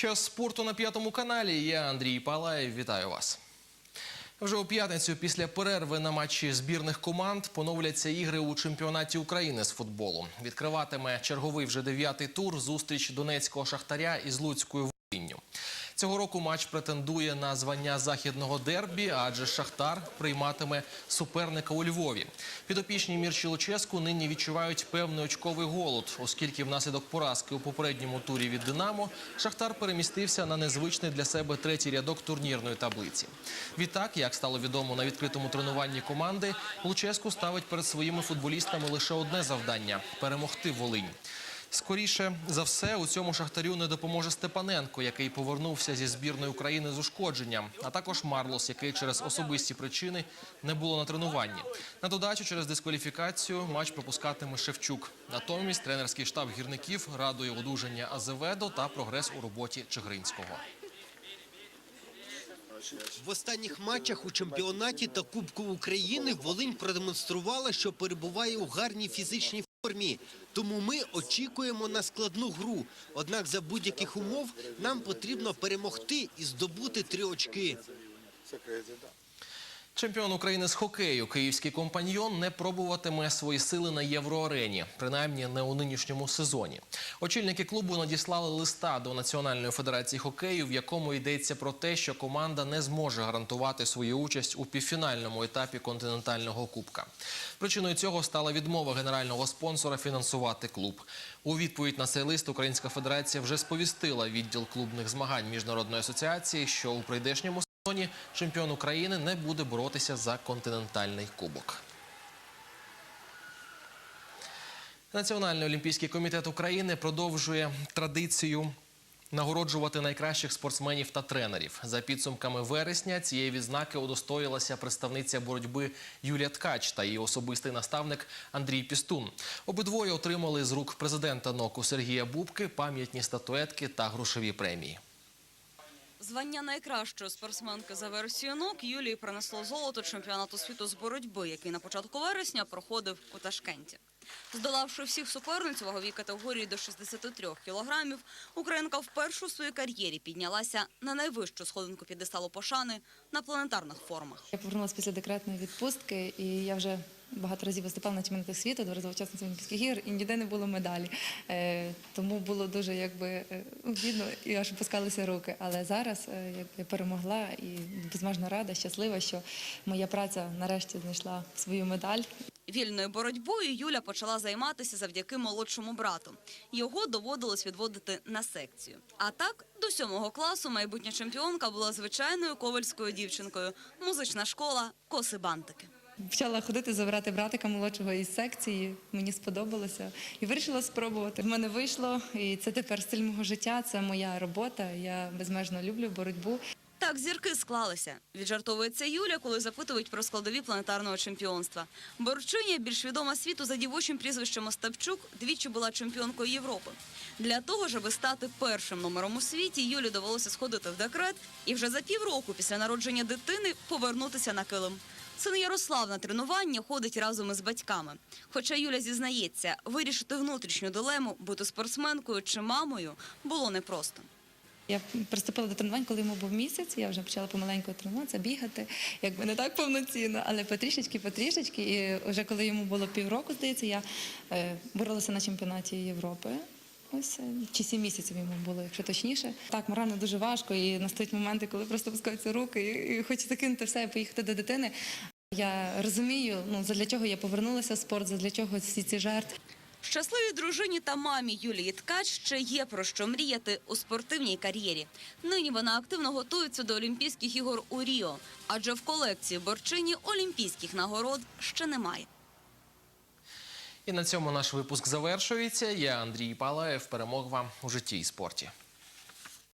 Час спорту на п'ятому каналі. Я Андрій Палаєв. Вітаю вас. Вже у п'ятницю після перерви на матчі збірних команд поновляться ігри у чемпіонаті України з футболу. Відкриватиме черговий вже дев'ятий тур зустріч донецького шахтаря із Луцькою Волинню. Цього року матч претендує на звання західного дербі, адже Шахтар прийматиме суперника у Львові. Підопічні Мірчі Луческу нині відчувають певний очковий голод, оскільки внаслідок поразки у попередньому турі від Динамо Шахтар перемістився на незвичний для себе третій рядок турнірної таблиці. Відтак, як стало відомо на відкритому тренуванні команди, Луческу ставить перед своїми футболістами лише одне завдання перемогти Волинь. Скоріше за все, у цьому шахтарю не допоможе Степаненко, який повернувся зі збірної України з ушкодженням, а також Марлос, який через особисті причини не було на тренуванні. На додачу через дискваліфікацію матч пропускатиме Шевчук. Натомість тренерський штаб гірників радує одужання Азеведо та прогрес у роботі Чигринського. В останніх матчах у чемпіонаті та Кубку України Волинь продемонструвала, що перебуває у гарній фізичній формі. Тому ми очікуємо на складну гру. Однак за будь-яких умов нам потрібно перемогти і здобути три очки. Чемпіон України з хокею київський компаньйон не пробуватиме свої сили на євроарені, принаймні не у нинішньому сезоні. Очільники клубу надіслали листа до Національної федерації хокею, в якому йдеться про те, що команда не зможе гарантувати свою участь у півфінальному етапі континентального кубка. Причиною цього стала відмова генерального спонсора фінансувати клуб. У відповідь на цей лист Українська федерація вже сповістила відділ клубних змагань міжнародної асоціації, що у прийдешньому сезоні чемпіон України не буде боротися за континентальний кубок. Національний олімпійський комітет України продовжує традицію нагороджувати найкращих спортсменів та тренерів. За підсумками вересня цієї відзнаки удостоїлася представниця боротьби Юлія Ткач та її особистий наставник Андрій Пістун. Обидвоє отримали з рук президента НОКу Сергія Бубки пам'ятні статуетки та грошові премії. Звання найкращої спортсменки за версією НОК Юлії принесло золото чемпіонату світу з боротьби, який на початку вересня проходив у Ташкенті. Здолавши всіх суперниць ваговій категорії до 63 кілограмів, Українка вперше у своїй кар'єрі піднялася на найвищу сходинку підесталу пошани на планетарних формах. Я повернулася після декретної відпустки, і я вже багато разів виступала на чемпіонатах світу, два рази учасниця Олімпійських ігор, і ніде не було медалі. Е, тому було дуже якби е, бідно і аж опускалися руки. Але зараз е, я перемогла і безмежно рада, щаслива, що моя праця нарешті знайшла свою медаль. Вільною боротьбою Юля почала займатися завдяки молодшому брату. Його доводилось відводити на секцію. А так, до сьомого класу майбутня чемпіонка була звичайною ковальською дівчинкою. Музична школа коси бантики. Почала ходити, забирати братика молодшого із секції. Мені сподобалося і вирішила спробувати. В мене вийшло, і це тепер стиль мого життя. Це моя робота. Я безмежно люблю боротьбу. Так, зірки склалися. Віджартовується Юля, коли запитують про складові планетарного чемпіонства. Борчиня, більш відома світу за дівочим прізвищем Остапчук, двічі була чемпіонкою Європи. Для того, щоб стати першим номером у світі, Юлі довелося сходити в декрет і вже за півроку після народження дитини повернутися на килим. Син Ярослав на тренування ходить разом із батьками. Хоча Юля зізнається, вирішити внутрішню дилему, бути спортсменкою чи мамою було непросто. Я приступила до тренувань, коли йому був місяць. Я вже почала помаленьку тренуватися, бігати, якби не так повноцінно, але потрішечки, потрішечки. І вже коли йому було півроку, здається, я е, боролася на чемпіонаті Європи. Ось е, чи сім місяців йому було, якщо точніше. Так, морально дуже важко, і настають моменти, коли просто пускаються руки, і, хочеться кинути все і поїхати до дитини. Я розумію, ну для чого я повернулася в спорт, для чого всі ці жертви. Щасливій дружині та мамі Юлії Ткач ще є про що мріяти у спортивній кар'єрі. Нині вона активно готується до Олімпійських ігор у Ріо, адже в колекції борчині олімпійських нагород ще немає. І на цьому наш випуск завершується. Я Андрій Палаєв. Перемог вам у житті і спорті.